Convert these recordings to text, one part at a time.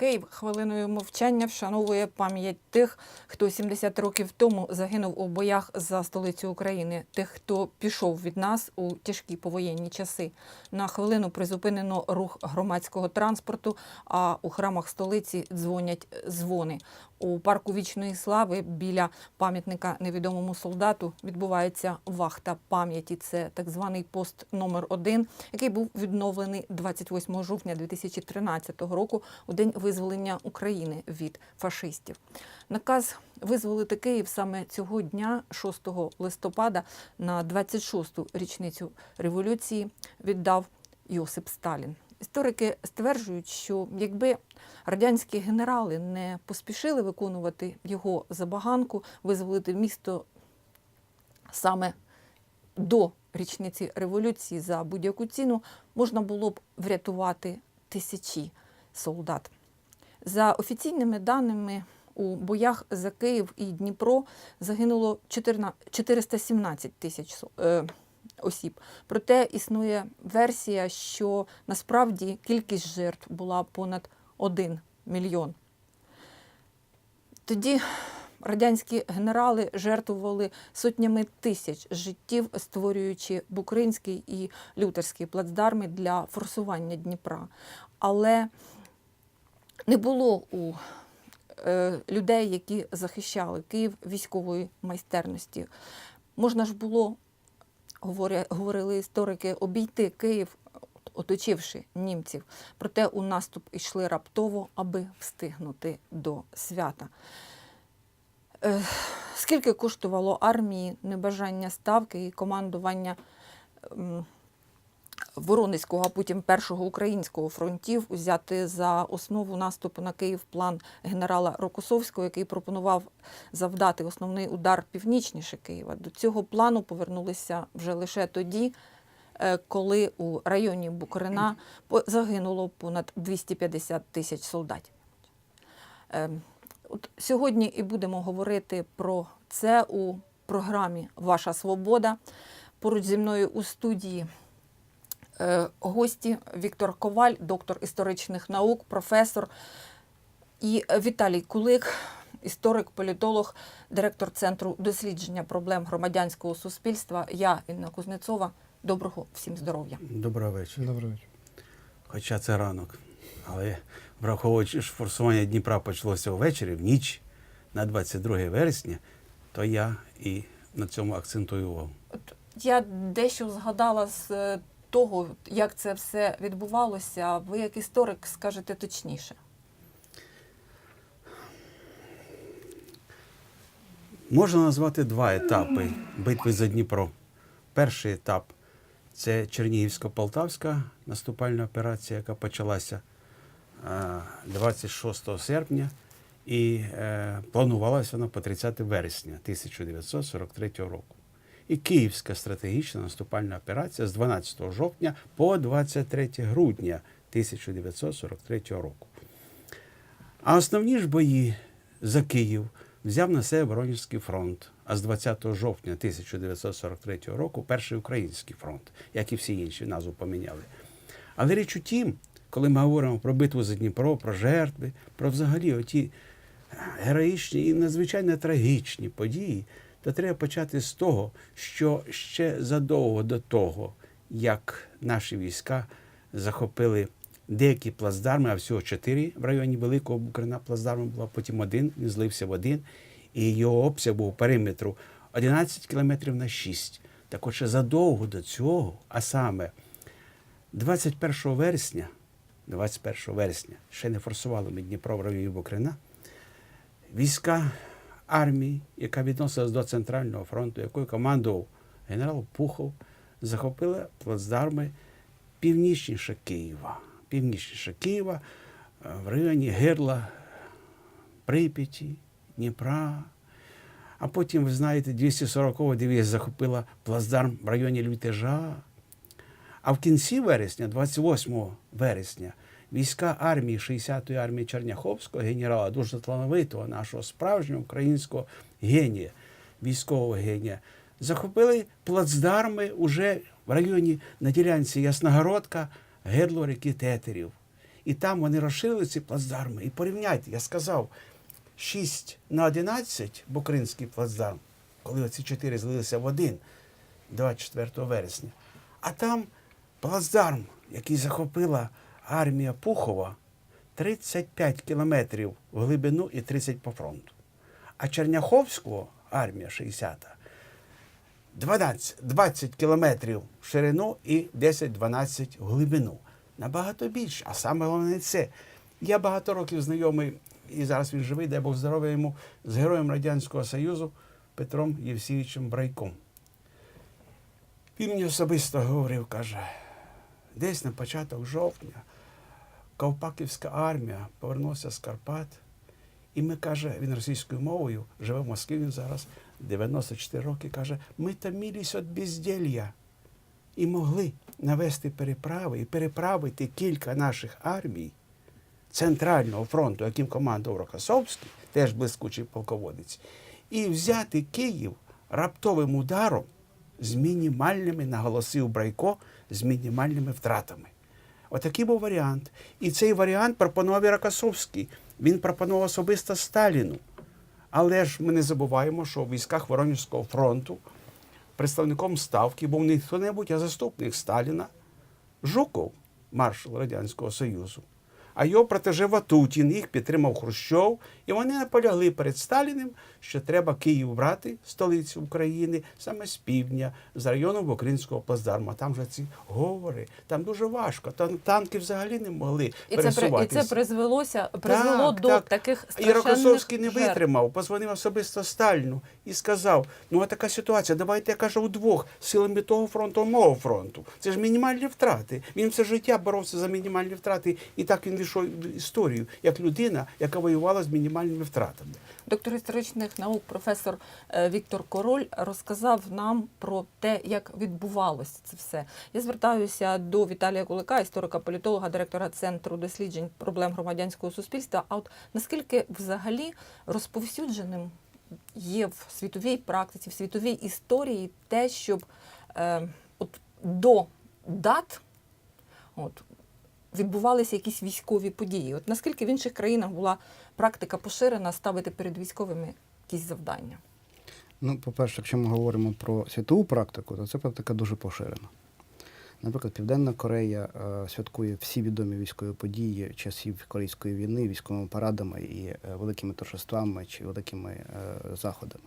Київ хвилиною мовчання вшановує пам'ять тих, хто 70 років тому загинув у боях за столицю України, тих, хто пішов від нас у тяжкі повоєнні часи. На хвилину призупинено рух громадського транспорту, а у храмах столиці дзвонять дзвони. У парку вічної слави біля пам'ятника невідомому солдату відбувається вахта пам'яті. Це так званий пост номер 1 який був відновлений 28 жовтня 2013 року у день визволення України від фашистів. Наказ визволити Київ саме цього дня, 6 листопада, на 26-ту річницю революції віддав Йосип Сталін. Історики стверджують, що якби радянські генерали не поспішили виконувати його забаганку, визволити місто саме до річниці революції за будь-яку ціну, можна було б врятувати тисячі солдат. За офіційними даними, у боях за Київ і Дніпро загинуло 14 417 тисяч со- е, осіб. Проте існує версія, що насправді кількість жертв була понад 1 мільйон. Тоді радянські генерали жертвували сотнями тисяч життів, створюючи Букринський і Лютерський плацдарми для форсування Дніпра. Але не було у е, людей, які захищали Київ військової майстерності. Можна ж було, говорили історики, обійти Київ, оточивши німців. Проте у наступ йшли раптово, аби встигнути до свята. Е, Скільки коштувало армії небажання ставки і командування Воронезького, а потім першого українського фронтів взяти за основу наступу на Київ план генерала Рокосовського, який пропонував завдати основний удар північніше Києва. До цього плану повернулися вже лише тоді, е, коли у районі Букрина загинуло понад 250 тисяч солдатів. Ем, От сьогодні і будемо говорити про це у програмі Ваша Свобода. Поруч зі мною у студії гості Віктор Коваль, доктор історичних наук, професор, і Віталій Кулик, історик, політолог, директор Центру дослідження проблем громадянського суспільства. Я Інна Кузнецова. Доброго всім здоров'я. Доброго вечора. Добрий вечір. Хоча це ранок. Але враховуючи, що форсування Дніпра почалося ввечері, в ніч на 22 вересня, то я і на цьому акцентую увагу. От я дещо згадала з е, того, як це все відбувалося. Ви, як історик, скажете точніше. Можна назвати два етапи битви за Дніпро. Перший етап це Чернігівсько-Полтавська наступальна операція, яка почалася е, 26 серпня і е, планувалася вона по 30 вересня 1943 року. І Київська стратегічна наступальна операція з 12 жовтня по 23 грудня 1943 року. А основні ж бої за Київ взяв на себе Воронежський фронт, а з 20 жовтня 1943 року Перший український фронт, як і всі інші назву поміняли. Але річ у тім, коли ми говоримо про битву за Дніпро, про жертви, про взагалі оті героїчні і надзвичайно трагічні події, то треба почати з того, що ще задовго до того, як наші війська захопили деякі плацдарми, а всього чотири в районі Великого Букрина плацдарму було, потім один, він злився в один, і його обсяг був периметру 11 кілометрів на 6. Так от ще задовго до цього, а саме 21 вересня, 21 вересня, ще не форсували ми Дніпро в районі Букрина, війська армії, яка відносилась до Центрального фронту, якою командував генерал Пухов, захопила плацдарми північніше Києва. Північніше Києва в районі Герла, Прип'яті, Дніпра. А потім, ви знаєте, 240-го дивізія захопила плацдарм в районі Лютежа. А в кінці вересня, 28 вересня, війська армії 60-ї армії Черняховського генерала, дуже талановитого нашого справжнього українського генія, військового генія, захопили плацдарми уже в районі на ділянці Ясногородка, Гедло ріки Тетерів. І там вони розширили ці плацдарми. І порівняйте, я сказав, 6 на 11 Букринський плацдарм, коли оці чотири злилися в один 24 вересня. А там плацдарм, який захопила армія Пухова, 35 кілометрів в глибину і 30 по фронту. А Черняховського армія 60-та 12, 20 кілометрів в ширину і 10-12 в глибину. Набагато більше. А саме головне це. Я багато років знайомий, і зараз він живий, дай Бог здоров'я йому, з героєм Радянського Союзу Петром Євсійовичем Брайком. Він мені особисто говорив, каже, десь на початок жовтня Ковпаківська армія повернулася з Карпат. І ми, каже, він російською мовою, живе в Москві він зараз, 94 роки, каже, ми томились від безділля і могли навести переправи і переправити кілька наших армій Центрального фронту, яким командував Рокосовський, теж блискучий полководець, і взяти Київ раптовим ударом з мінімальними, наголосив Брайко, з мінімальними втратами. Отакий був варіант. І цей варіант пропонував і Рокосовський. Він пропонував особисто Сталіну. Але ж ми не забуваємо, що в військах Воронежського фронту представником ставки був не хто-небудь, а заступник Сталіна Жуков, маршал Радянського Союзу. А його протеже Ватутін, їх підтримав Хрущов, і вони наполягли перед Сталіним, що треба Київ брати, столицю України, саме з півдня, з району Бокринського плацдарму. Там же ці говори, там дуже важко. Там танки взагалі не могли І це, і це призвелося, призвело Так, до так. таких І страшенних Рокосовський не жертв. витримав, позвонив особисто Сталіну і сказав: ну а така ситуація, давайте я кажу удвох силами того фронту, мого фронту. Це ж мінімальні втрати. Він все життя боровся за мінімальні втрати, і так він війшов історію, як людина, яка воювала з мінімальними втратами. Доктор історичних наук, професор е, Віктор Король розказав нам про те, як відбувалося це все. Я звертаюся до Віталія Кулика, історика-політолога, директора Центру досліджень проблем громадянського суспільства. А от наскільки взагалі розповсюдженим є в світовій практиці, в світовій історії те, щоб е, от до дат от, відбувалися якісь військові події. От наскільки в інших країнах була практика поширена ставити перед військовими якісь завдання? Ну, по-перше, якщо ми говоримо про світову практику, то ця практика дуже поширена. Наприклад, Південна Корея е, святкує всі відомі військові події часів Корейської війни військовими парадами і е, великими торжествами чи великими е, заходами.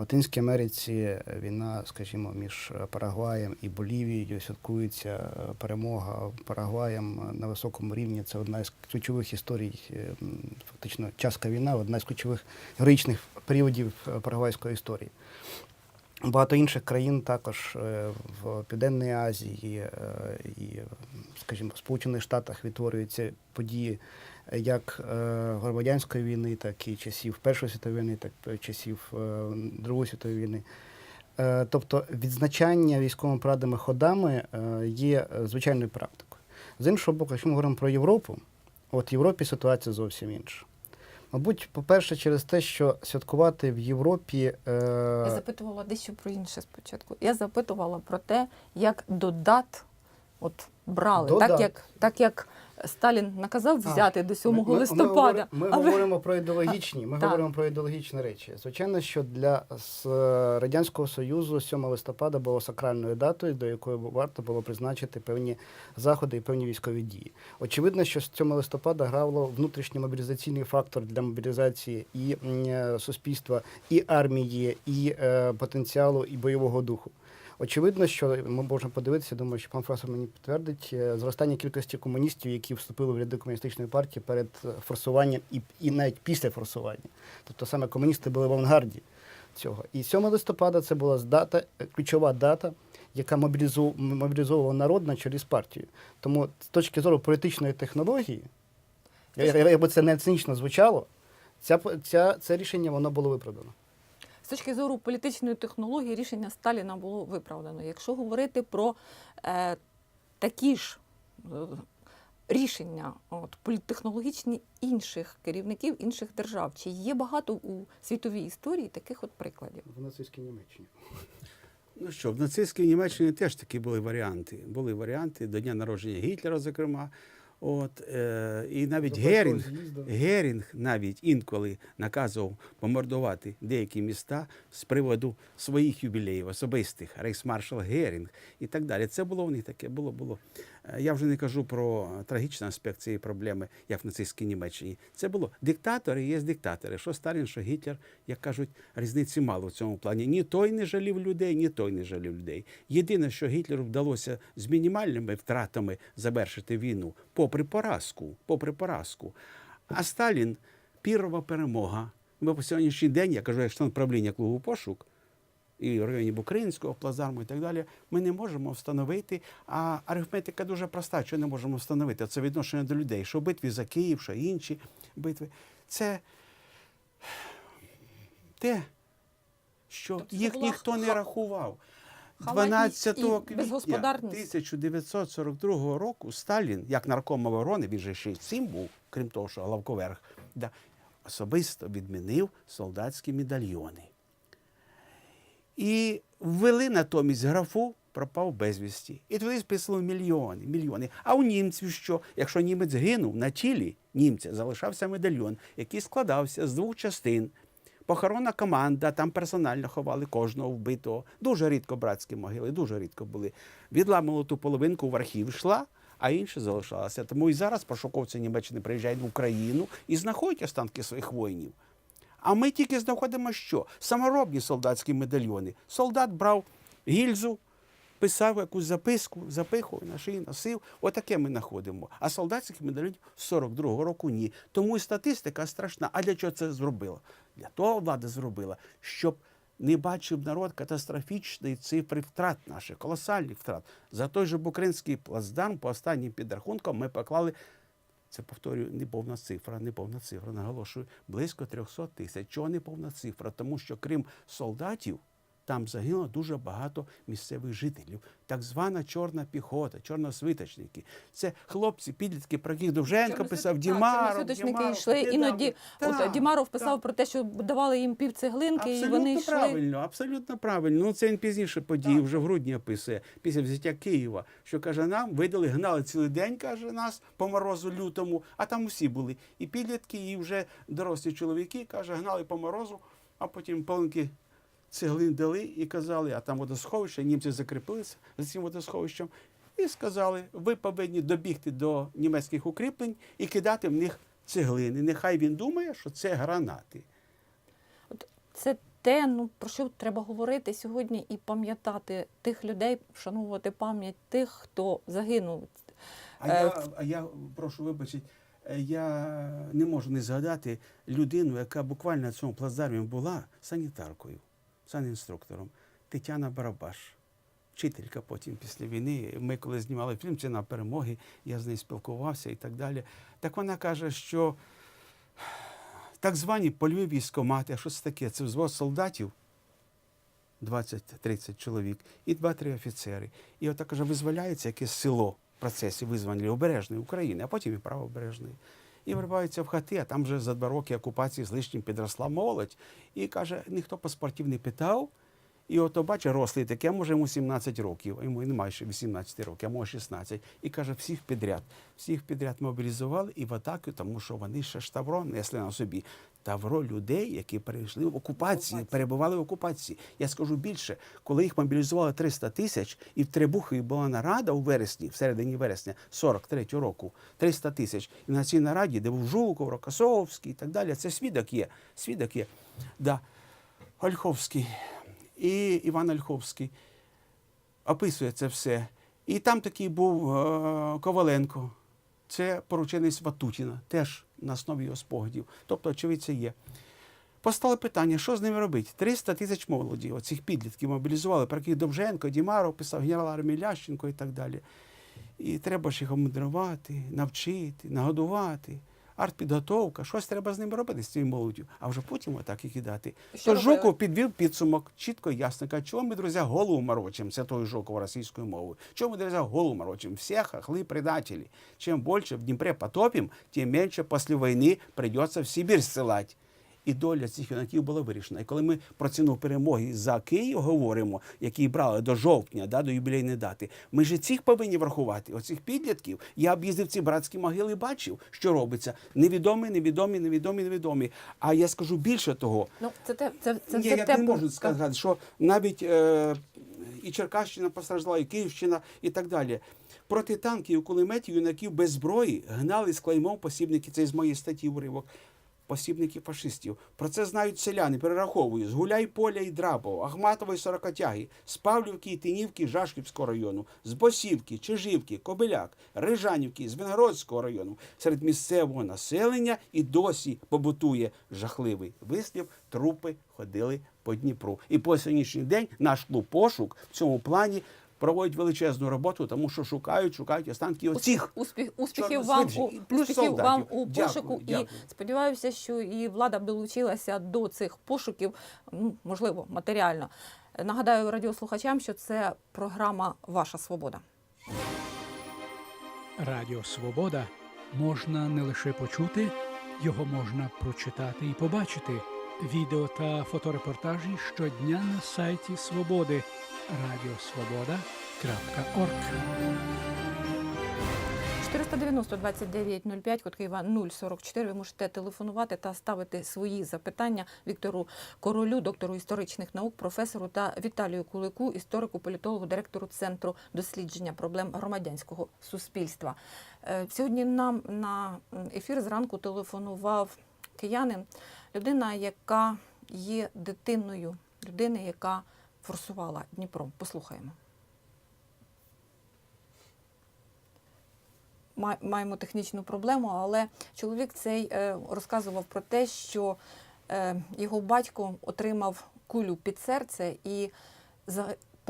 Латинській Америці війна, скажімо, між Парагваєм і Болівією святкується е, перемога Парагваєм на високому рівні. Це одна із ключових історій, е, фактично часька війна, одна з ключових героїчних періодів е, парагвайської історії. Багато інших країн також в Південній Азії і, скажімо, в Сполучених Штатах відтворюються події як е, громадянської війни, так і часів Першої світової війни, так і часів е, Другої світової війни. Е, Тобто відзначання військовими парадами ходами е, є е, звичайною практикою. З іншого боку, якщо ми говоримо про Європу, от в Європі ситуація зовсім інша. Мабуть, по-перше, через те, що святкувати в Європі. е, Я запитувала дещо про інше спочатку. Я запитувала про те, як до дат от брали, До так як, так як Сталін наказав А, взяти до 7 Ми- ми- листопада. Ми, а ми ви- говоримо про ідеологічні, ми Так. говоримо про ідеологічні речі. Звичайно, що для з е, Радянського Союзу 7 листопада було сакральною датою, до якої варто було призначити певні заходи і певні військові дії. Очевидно, що 7 листопада грало внутрішній мобілізаційний фактор для мобілізації і е, суспільства, і армії, і е, потенціалу, і бойового духу. Очевидно, що ми можемо подивитися, думаю, що пан професор мені підтвердить е, зростання кількості комуністів, які вступили в ряди комуністичної партії перед форсуванням і, і навіть після форсування. Тобто саме комуністи були в авангарді цього. І 7 листопада це була дата, е, ключова дата, яка мобілізовувала народ на чолі з партією. Тому з точки зору політичної технології, якби це не цинічно звучало, ця, ця, це рішення воно було виправдано. Точки зору політичної технології рішення Сталіна було виправдано. Якщо говорити про е, такі ж е, рішення от, політтехнологічні інших керівників інших держав, чи є багато у світовій історії таких от прикладів? В нацистській Німеччині. Ну що, в нацистській Німеччині теж такі були варіанти. Були варіанти до дня народження Гітлера, зокрема. От, е, і навіть До Герінг. Герінг навіть інколи наказував бомбардувати деякі міста з приводу своїх юбілеїв, особистих, рейхсмаршал Герінг і так далі. Це було в них таке, було, було. Е, Я вже не кажу про трагічний аспект цієї проблеми, як в нацистській Німеччині. Це було диктатори є диктатори. Що Сталін, що Гітлер, як кажуть, різниці мало в цьому плані. Ні той не жалів людей, ні той не жалів людей. Єдине, що Гітлеру вдалося з мінімальними втратами завершити війну, попри поразку, попри поразку. А Сталін пірова перемога. Ми по сьогоднішній день, я кажу, як член правління клубу пошук, і в районі Букринського, плазарму і так далі, ми не можемо встановити. А арифметика дуже проста, що не можемо встановити. Це відношення до людей, що битві за Київ, що інші битви. Це те, що Тобто їх була ніхто не рахував. 12 квітня 1942 року Сталін, як нарком оборони, він же ще й цим був, крім того, що главковерх, да, особисто відмінив солдатські медальйони. І ввели натомість графу пропав безвісті. І туди списали мільйони, мільйони. А у німців що? Якщо німець гинув на тілі німця, залишався медальйон, який складався з двох частин. Похоронна команда, там персонально ховали кожного вбитого. Дуже рідко братські могили, дуже рідко були. Відламали ту половинку в архів йшла, а інше залишалося. Тому і зараз пошуковці Німеччини приїжджають в Україну і знаходять останки своїх воїнів. А ми тільки знаходимо що? Саморобні солдатські медальйони. Солдат брав гільзу, писав якусь записку, запихував на шиї, носив. Отаке ми знаходимо. А солдатських медальйонів з 42-го року ні. Тому і статистика страшна. А для чого це зробила? Для того влада зробила, щоб не бачив народ катастрофічної цифри втрат наших, колосальних втрат. За той же Букринський плацдарм, по останнім підрахункам, ми поклали це повторюю, не повна цифра, не повна цифра. Наголошую, близько 300 тисяч. Чого не повна цифра? Тому що крім солдатів, там загинуло дуже багато місцевих жителів. Так звана чорна піхота, чорносвиточники. Це хлопці, підлітки, про яких Довженко писав, Дімаров. Дімаров, йшли іноді. Так, От Дімаров писав так. про те, що давали їм пів цеглинки, і Абсолютно вони йшли. правильно, абсолютно правильно. Ну це він пізніше події, вже в грудні описує, після взяття Києва, що каже, нам видали, гнали цілий день, каже нас по морозу лютому, а там усі були. І підлітки, і вже дорослі чоловіки, каже, гнали по морозу, а потім полонки цеглин дали і казали, а там водосховище, німці закріпилися за цим водосховищем. І сказали, ви повинні добігти до німецьких укріплень і кидати в них цеглини. Нехай він думає, що це гранати. Це те, ну про що треба говорити сьогодні і пам'ятати тих людей, вшановувати пам'ять тих, хто загинув. А Е, я, а я прошу вибачити, е, я не можу не згадати людину, яка буквально на цьому плацдармі була санітаркою, санінструктором Тетяна Барабаш. Вчителька потім після війни. Ми коли знімали фільм «Ціна перемоги, я з нею спілкувався і так далі. Так вона каже, що так звані польові військомати, а що це таке? Це взвод солдатів, 20-30 чоловік, і 2-3 офіцери. І отак каже, визволяється якесь село в процесі визволення обережної України, а потім і правобережної. І вриваються в хати, а там вже за два роки окупації з лишнім підросла молодь. І каже, ніхто паспортів не питав. І ото бачить, рослий таке, а може йому 17 років, а йому немає ще 18 років, а може 16. І каже, всіх підряд. Всіх підряд мобілізували і в атаку, тому що вони ще ж тавро несли на собі. Тавро людей, які перейшли в окупації, перебували в окупації. Я скажу більше, коли їх мобілізували 300 тисяч, і в Требухові була нарада у вересні, в середині вересня 43-го року, 300 тисяч. І на цій нараді, де був Жуков, Рокосовський і так далі, це свідок є. Свідок є. Да. Ольховський і Іван Ольховський описує це все. І там такий був е, Коваленко. Це порученець Ватутіна, теж на основі його спогадів. Тобто, очевидь, це є. Постало питання, що з ними робити? 300 тисяч молоді, оцих підлітків мобілізували, про яких Довженко, Дімаров писав, генерал армії Лященко і так далі. І треба ж їх обмудрувати, навчити, нагодувати. Артпідготовка, щось треба з ним робити з цією молоддю, а вже потім отак і кидати. Що То? Жуков підвів підсумок, чітко ясно. Каже, чого ми, друзі, голову морочимо, це той Жуков російською мовою. Чого ми, друзі, голову морочимо? Всі хохли предателі. Чим більше в Дніпре потопим, тим менше після війни прийдеться в Сибір ссылать. І доля цих юнаків була вирішена. І коли ми про ціну перемоги за Київ говоримо, який брали до жовтня, да, до юбілейної дати, ми ж цих повинні врахувати. Оцих підлітків. Я об'їздив ці братські могили, бачив, що робиться. Невідомі, невідомі, невідомі, невідомі. А я скажу більше того, Ну, це те, це, це ні, все я те, не можу сказати, що навіть е, і Черкащина постраждала, і Київщина, і так далі. Проти танків і кулеметів юнаків без зброї гнали з клеймом посібники. Це з моєї статті уривок. Посібники фашистів. Про це знають селяни, перераховую. З Гуляйполя і Драбова, Ахматової Сорокотяги, з Павлівки і Тинівки Жашківського району, з Босівки, Чижівки, Кобиляк, Рижанівки, з Венгородського району. Серед місцевого населення і досі побутує жахливий вислів. Трупи ходили по Дніпру. І по сьогоднішній день наш клуб пошук в цьому плані проводить величезну роботу, тому що шукають, шукають останки оцих. Успіх, успіхів вам у успіхів вам солдатів. у Дякую, пошуку. дякую. І сподіваюся, що і влада долучилася до цих пошуків, ну можливо, матеріально. Нагадаю радіослухачам, що це програма Ваша Свобода. Радіо Свобода можна не лише почути, його можна прочитати і побачити. Відео та фоторепортажі щодня на сайті Свободи радіосвобода.орг. 490 2905, код Києва 044. Ви можете телефонувати та ставити свої запитання Віктору Королю, доктору історичних наук, професору та Віталію Кулику, історику, політологу, директору Центру дослідження проблем громадянського суспільства. Е, Сьогодні нам на ефір зранку телефонував киянин, людина, яка є дитиною людини, яка форсувала Дніпро. Послухаємо. Маємо технічну проблему, але чоловік цей е, розказував про те, що е, його батько отримав кулю під серце і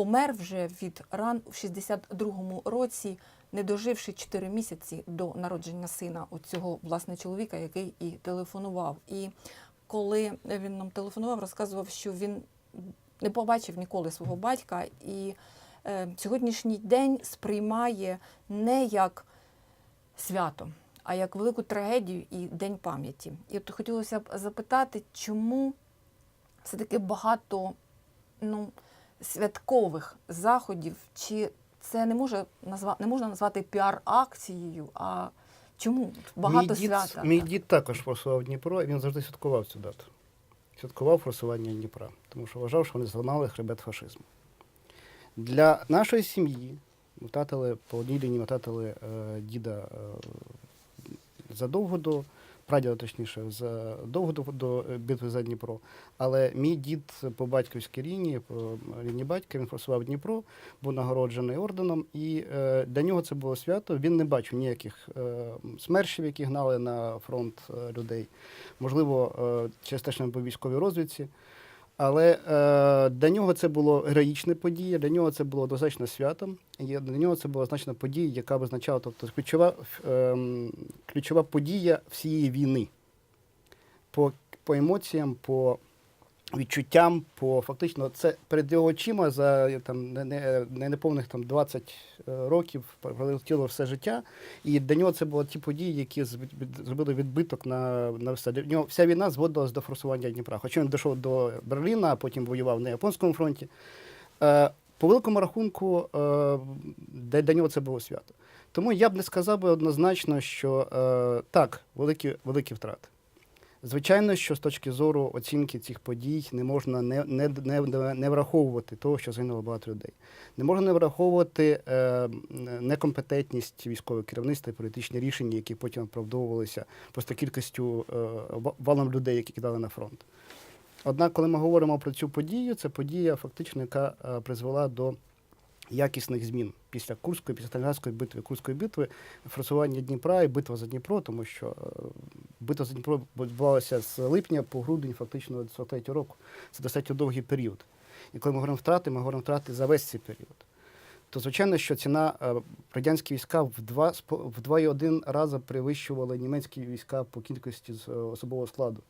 помер вже від ран в 62-му році, не доживши 4 місяці до народження сина у цього власне чоловіка, який і телефонував. І коли він нам телефонував, розказував, що він не побачив ніколи свого батька, і е, сьогоднішній день сприймає не як свято, а як велику трагедію і День пам'яті. І от хотілося б запитати, чому все-таки багато ну, святкових заходів, чи це не, може назва, не можна назвати піар-акцією, а чому багато мій дід, свята? Мій дід також форсував Дніпро, і він завжди святкував цю дату. Святкував форсування Дніпра, тому що вважав, що вони зламали хребет фашизму. Для нашої сім'ї ми по одній лінії ми втратили е, діда е, задовго до, прадіда точніше, задовго до, до битви за Дніпро. Але мій дід по батьківській лінії, по лінії батька, він просував Дніпро, був нагороджений орденом, і е, для нього це було свято. Він не бачив ніяких е, смершів, які гнали на фронт е, людей. Можливо, е, через те, що він був військовій розвідці. Але е, для нього це було героїчне подія, для нього це було однозначно святом, і для нього це була значна подія, яка визначала, тобто ключова, е, ключова подія всієї війни. По, по емоціям, по відчуттям, по фактично, це перед його очима за там, не, не, не неповних там, 20 е, років пролетіло все життя. І для нього це були ті події, які зробили відбиток на, на все. Для нього вся війна зводилась до форсування Дніпра. Хоча він дійшов до Берліна, а потім воював на Японському фронті. Е, по великому рахунку, е, для, для нього це було свято. Тому я б не сказав би однозначно, що так, великі, великі втрати. Звичайно, що з точки зору оцінки цих подій не можна не, не, не, не враховувати того, що загинуло багато людей. Не можна не враховувати е, некомпетентність військового керівництва і політичні рішення, які потім оправдовувалися просто кількістю е, валом людей, які кидали на фронт. Однак, коли ми говоримо про цю подію, це подія, фактично, яка е, призвела до якісних змін після Курської, після Сталінградської битви, Курської битви, форсування Дніпра і битва за Дніпро, тому що е, битва за Дніпро відбувалася з липня по грудень, фактично 43 року. Це достатньо довгий період. І коли ми говоримо втрати, ми говоримо втрати за весь цей період. То звичайно, що ціна е, радянські війська в два спо- в рази перевищували німецькі війська по кількості е, особового складу.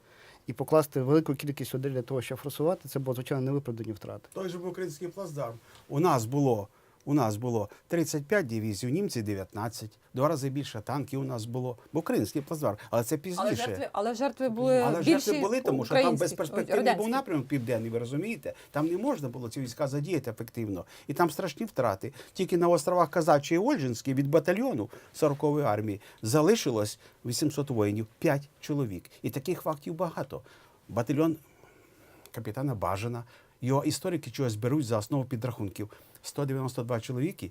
І покласти велику кількість людей для того, щоб форсувати, це було звичайно невиправдані втрати. Той же був український плацдарм. У нас було у нас було 35 дивізій, у німців 19, два рази більше танків у нас було. Бо український плацдарм, але це пізніше. Але жертви, але жертви були Але більші жертви були, тому що там безперспективний був напрямок південний, ви розумієте? Там не можна було ці війська задіяти ефективно. І там страшні втрати. Тільки на островах Казачі і Ольжинській від батальйону 40-ї армії залишилось 800 воїнів, 5 чоловік. І таких фактів багато. Батальйон капітана Бажана. Його історики чогось беруть за основу підрахунків. 192 чоловіки,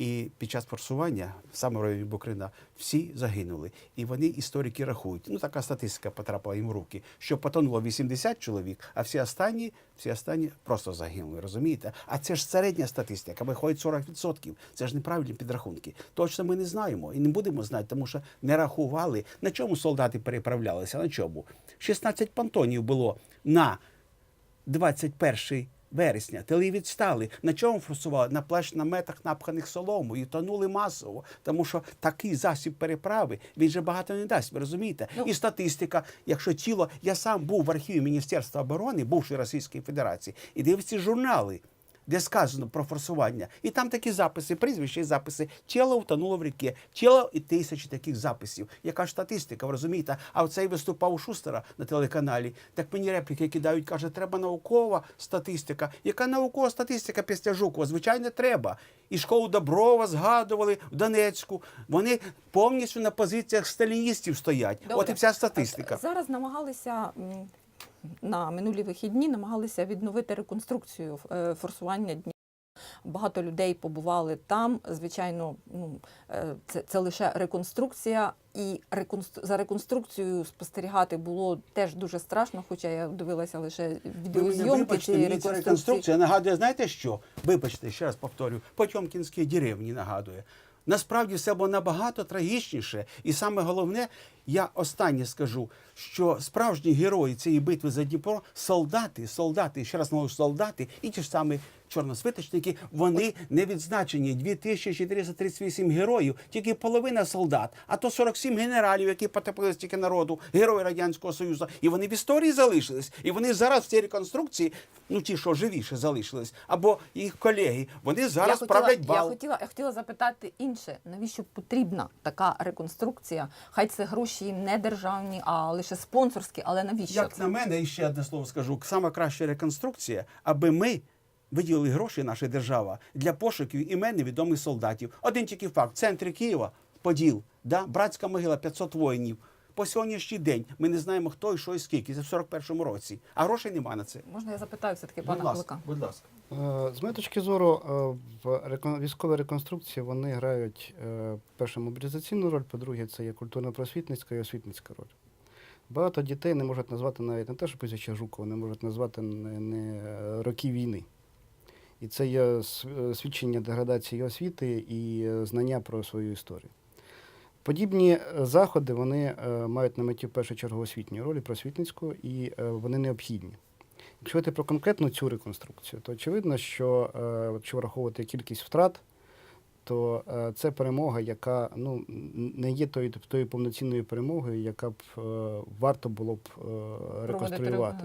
і під час форсування, в районі Букрина, всі загинули. І вони історики рахують. Ну, така статистика потрапила їм в руки, що потонуло 80 чоловік, а всі останні, всі останні просто загинули, розумієте? А це ж середня статистика, виходить 40%. Це ж неправильні підрахунки. Точно ми не знаємо і не будемо знати, тому що не рахували, на чому солдати переправлялися, на чому. 16 понтонів було на 21 вересня. Тили відстали. На чому форсували? На плащ наметах, напханих соломою, і тонули масово. Тому що такий засіб переправи він же багато не дасть. Ви розумієте? Ну. І статистика, якщо тіло, я сам був в архіві Міністерства оборони, бувшої Російської Федерації, і дивився журнали. Де сказано про форсування, і там такі записи, прізвища і записи. Тіло втонуло в ріки, тіло і тисячі таких записів. Яка ж статистика, ви розумієте? А оцей виступав у Шустера на телеканалі. Так мені репліки кидають, каже, треба наукова статистика. Яка наукова статистика після Жукова? Звичайно, треба. І школу Доброва згадували в Донецьку. Вони повністю на позиціях сталіністів стоять. От і вся статистика. Зараз намагалися на минулі вихідні намагалися відновити реконструкцію е, форсування днів. Багато людей побували там. Звичайно, ну е, це, це лише реконструкція, і реконстру... за реконструкцією спостерігати було теж дуже страшно, хоча я дивилася лише відеозйомки цієї реконструкції. реконструкція нагадує, знаєте що? Вибачте, ще раз повторю, Потьомкінській деревні нагадує. Насправді все було набагато трагічніше. І саме головне, я останнє скажу, що справжні герої цієї битви за Дніпро солдати, солдати, ще раз наголошую, солдати, і ті ж самі чорносвиточники, вони не відзначені 2438 героїв, тільки половина солдат, а то 47 генералів, які потопили стільки народу, герої Радянського Союзу. І вони в історії залишились. І вони зараз в цій реконструкції, ну ті, що живіше залишились, або їх колеги, вони зараз я правлять хотіла, бал. Я хотіла, я хотіла запитати інше, навіщо потрібна така реконструкція? Хай це гроші не державні, а лише спонсорські, але навіщо Як це? на мене, і ще одне слово скажу, сама краща реконструкція, аби ми виділили гроші, наша держава, для пошуків імен невідомих солдатів. Один тільки факт: в центрі Києва, Поділ, да? братська могила, 500 воїнів. По сьогоднішній день ми не знаємо, хто і що і скільки. Це в 41-му році. А грошей нема на це. Можна я запитаю все-таки пана ласка, Кулика? будь ласка. Е, З моєї точки зору, е, в військовій реконструкції вони грають е, перше мобілізаційну роль, по-друге, це є культурно-просвітницька і освітницька роль. Багато дітей не можуть назвати навіть не те, що прізвище Жукова, не можуть назвати не, не роки війни. І це є свідчення деградації освіти і знання про свою історію. Подібні заходи вони мають на меті в першу чергу освітню роль просвітницьку, і вони необхідні. Якщо говорити про конкретно цю реконструкцію, то очевидно, що е, якщо враховувати кількість втрат, то е, це перемога, яка ну, не є тою, тою повноцінною перемогою, яка б е, варто було б реконструювати.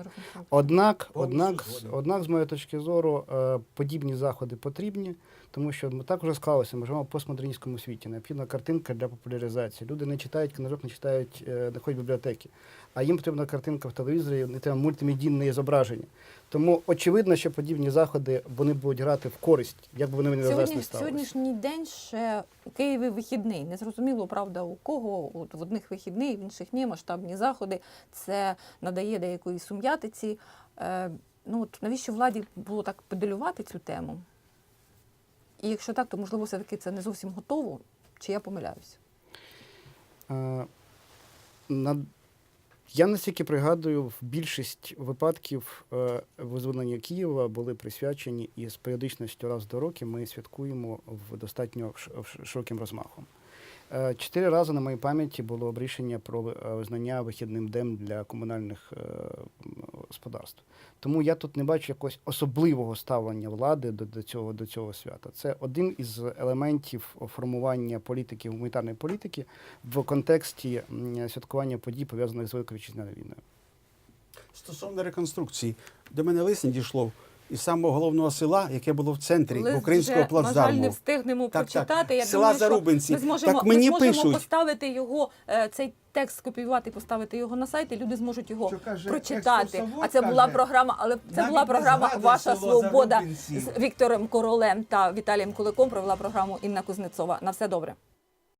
Однак, однак, однак, з моєї точки зору, подібні заходи потрібні, тому що ми так вже склалося, ми живемо в постмодерністському світі. Необхідна картинка для популяризації. Люди не читають книжок, не читають, е, не ходять в бібліотеки. А їм потрібна картинка в телевізорі, не треба мультимедійне зображення. Тому очевидно, що подібні заходи вони будуть грати в користь, як би вони не зараз не сталося. сьогоднішній день ще у Києві вихідний. Не зрозуміло, правда, у кого. От в одних вихідний, в інших ні, масштабні заходи. Це надає деякої сум'ятиці. Е, ну от навіщо владі було так педалювати цю тему? І якщо так, то можливо все-таки це не зовсім готово, чи я помиляюся? Е, На... Я настільки пригадую, в більшість випадків е, визволення Києва були присвячені і з періодичністю раз до року ми святкуємо в достатньо широким розмахом. Е, Чотири рази на моїй пам'яті було рішення про е, визнання вихідним днем для комунальних е, господарств. Тому я тут не бачу якогось особливого ставлення влади до, до, цього, до цього свята. Це один із елементів формування політики, гуманітарної політики в контексті святкування подій, пов'язаних з Великою Вітчизняною війною. Стосовно реконструкції, до мене лист дійшло із самого головного села, яке було в центрі Лист українського вже, плацдарму. На жаль, не встигнемо Так, так. Я Села думаю, Зарубинці. Ми зможемо, Так мені ми зможемо пишуть. поставити його, е, цей текст скопіювати, поставити його на сайт, і люди зможуть його Що каже прочитати. А це була каже, програма, але це навіть була не програма згадує Ваша село свобода Зарубинці. з Віктором Королем та Віталієм Куликом. Провела програму Інна Кузнецова. На все добре.